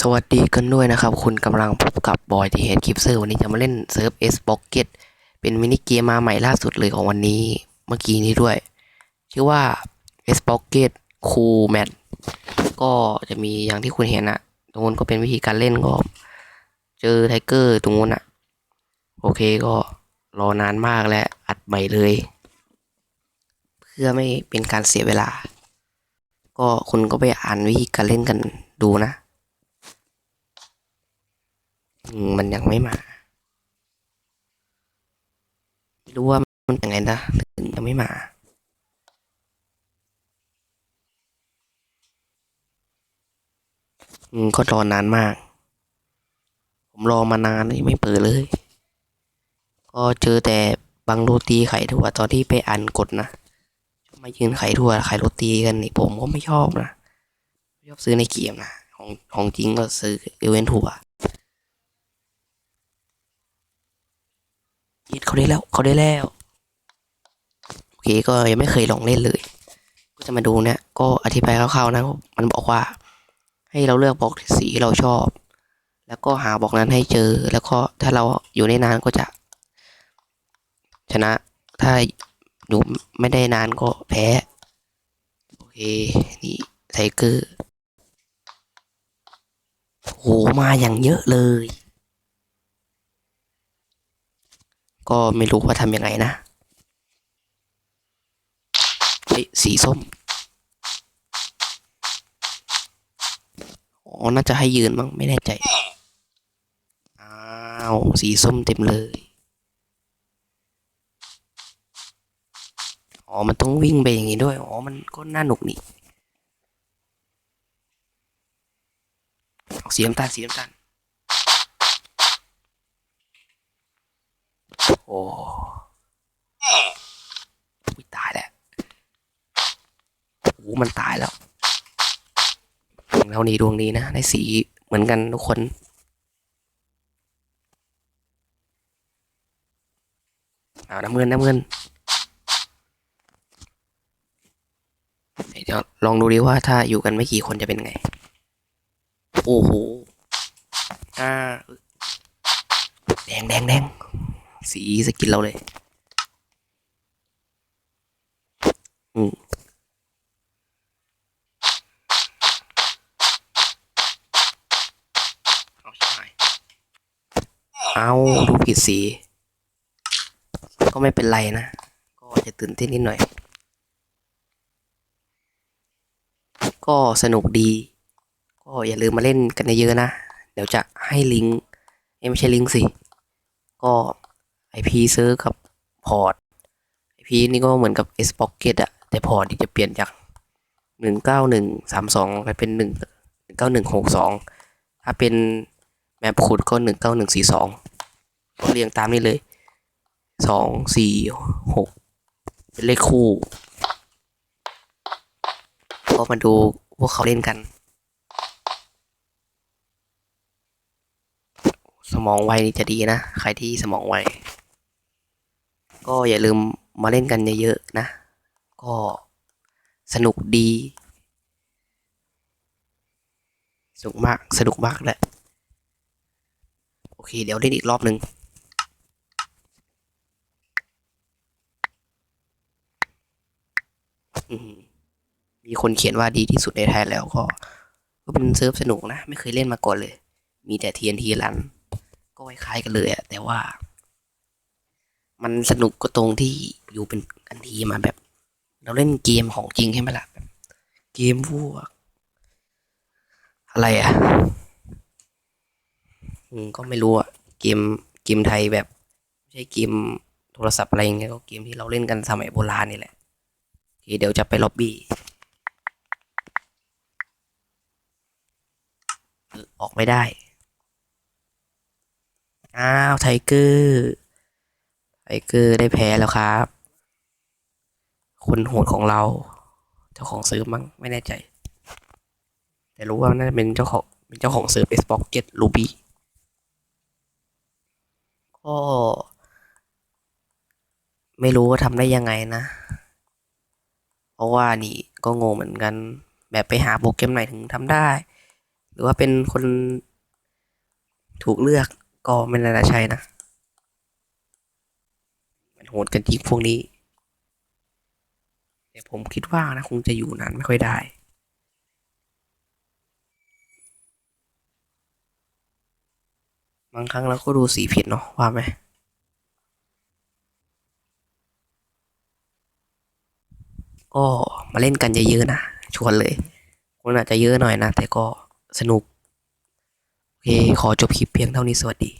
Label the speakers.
Speaker 1: สวัสดีกันด้วยนะครับ คุณกำลังพบกับบอยที่เฮดคลิปเซอร์วันนี้จะมาเล่นเซิร์ฟเอสบ็อกเก็ตเป็นมินิเกมมาใหม่ล่าสุดเลยของวันนี้เมื่อกี้นี้ด้วย ชื่อว่า S b o c k e t Cool Mat ก็จะมีอย่างที่คุณเห็นอะตรงนู้นก็เป็นวิธีการเล่นก็ เจอไทเกอร์ตรงนู้นอะโอเคก็รอนานมากและอัดใหม่เลย เพื่อไม่เป็นการเสียเวลา ก็คุณก็ไปอ่านวิธีการเล่นกันดูนะ มมันยังไม่มาไม่รู้ว่ามันยังไงนะถึงยังไม่มาอืมก็รอนานมาก ผมรอมานานเลยไม่เปิดเลย ก็เจอแต่บางโรตีไข่ถั่วตอนที่ไปอ่านกฎนะมายืนไข่ถั่วไข่โรตีกันนี่ผมก็ไม่ชอบนะชอบซื้อในเกมนะของของจริงก็ซื้อเอเวนถั่ว ยึด เขาได้แล้ว เขาได้แล้ว โอเค ก็ยังไม่เคยลองเล่นเลย ก็จะมาดูเนี่ย ก็อธิบายคร่าวๆนะ มันบอกว่า ให้เราเลือกบล็อกสีที่เราชอบ แล้วก็หาบล็อกนั้นให้เจอ แล้วก็ถ้าเราอยู่ในนานก็จะ ชนะ ถ้าอยู่ไม่ได้นานก็แพ้ โอเค นี่ไทเกอร์โหมาอย่างเยอะเลย ก็ไม่รู้ว่าทำยังไงนะเฮ้ยสีส้มอ๋อน่าจะให้ยืนมั้งไม่แน่ใจ อ้าว สีส้มเต็มเลย อ๋อ มันต้องวิ่งไปอย่างงี้ด้วย อ๋อ มันก็น่าหนุกนี่เอาสีน้ำตาลสีน้ำตาล โอ้อุ๊ยตายแล้วโอ้ มันตายแล้วเรานี่ดวงดีนะได้สีเหมือนกันทุกคนเอาน้ำเงินน้ำเงินเดี๋ยวลองดูดิว่าถ้าอยู่กันไม่กี่คนจะเป็นไง โอ้โหอ่าแดงแดงแดงสีสกินเราเลย อืมเอาใช่ เอาดูผิดสี ก็ไม่เป็นไรนะ ก็จะตื่นเต้นนิดหน่อย ก็สนุกดี ก็อย่าลืมมาเล่นกันเยอะๆนะ เดี๋ยวจะให้ลิงก์ไม่ใช่ลิงก์สิ ก็ไอพีซื้อกับพอร์ตไอพีนี่ก็เหมือนกับ S Pocket อะแต่พอร์ตจะเปลี่ยนจากหนึ่งเก้าหนึ่งสามสองไปเป็นหนึ่งเก้าหนึ่งหกสองถ้าเป็นแมปขุดก็หนึ่ง เก้าหนึ่งสี่สองก็เรียงตามนี้เลยสองสี่หกเป็นเลขคู่ก็มาดูพวกเขาเล่นกัน สมองไวนี่จะดีนะ ใครที่สมองไว ก็อย่าลืมมาเล่นกันเยอะๆนะ ก็สนุกดี สนุกมาก สนุกมากแหละ โอเค เดี๋ยวเล่นอีกรอบหนึ่ง มีคนเขียนว่าดีที่สุดในไทยแล้วก็ก็เป็นเซิร์ฟสนุกนะ ไม่เคยเล่นมาก่อนเลย มีแต่ TNT รัน ก็คล้ายกันเลยอะแต่ว่า มันสนุกก็ตรงที่อยู่เป็นกันทีมาแบบ เราเล่นเกมของจริงใช่ไหมล่ะแบบเกมพวก อะไรอะอืมก็ไม่รู้อะเกมเกมไทยแบบ ไม่ใช่เกมโทรศัพท์อะไรเงี้ยก็เกมที่เราเล่นกันสมัยโบราณนี่แหละ โอเดี๋ยวจะไปล็อบบี้ออกไม่ได้ อ้าวไทเกอร์ไทเกอร์ได้แพ้แล้วครับ คนโหดของเรา เจ้าของซิร์ฟมั้งไม่แน่ใจ แต่รู้ว่าน่าจะเป็นเจ้าของเป็นเจ้าของซิร์ฟเอสบ็อกเก็ตลูบี้ก็ไม่รู้ว่าทำได้ยังไงนะ ราะว่านี่ก็งงเหมือนกัน แบบไปหาโปรแกรมไหนถึงทำได้ หรือว่าเป็นคนถูกเลือกก็ไม่น่าจะใช่นะ มันโหดกันจริงพวกนี้ แต่ผมคิดว่านะ คงจะอยู่นานไม่ค่อยได้บางครั้งเราก็ดูสีผิดเนาะว่าไหม ก็มาเล่นกันเยอะๆนะชวนเลยคนอาจจะเยอะหน่อยนะ แต่ก็สนุก โอเค ขอจบคลิปเพียงเท่านี้สวัสดี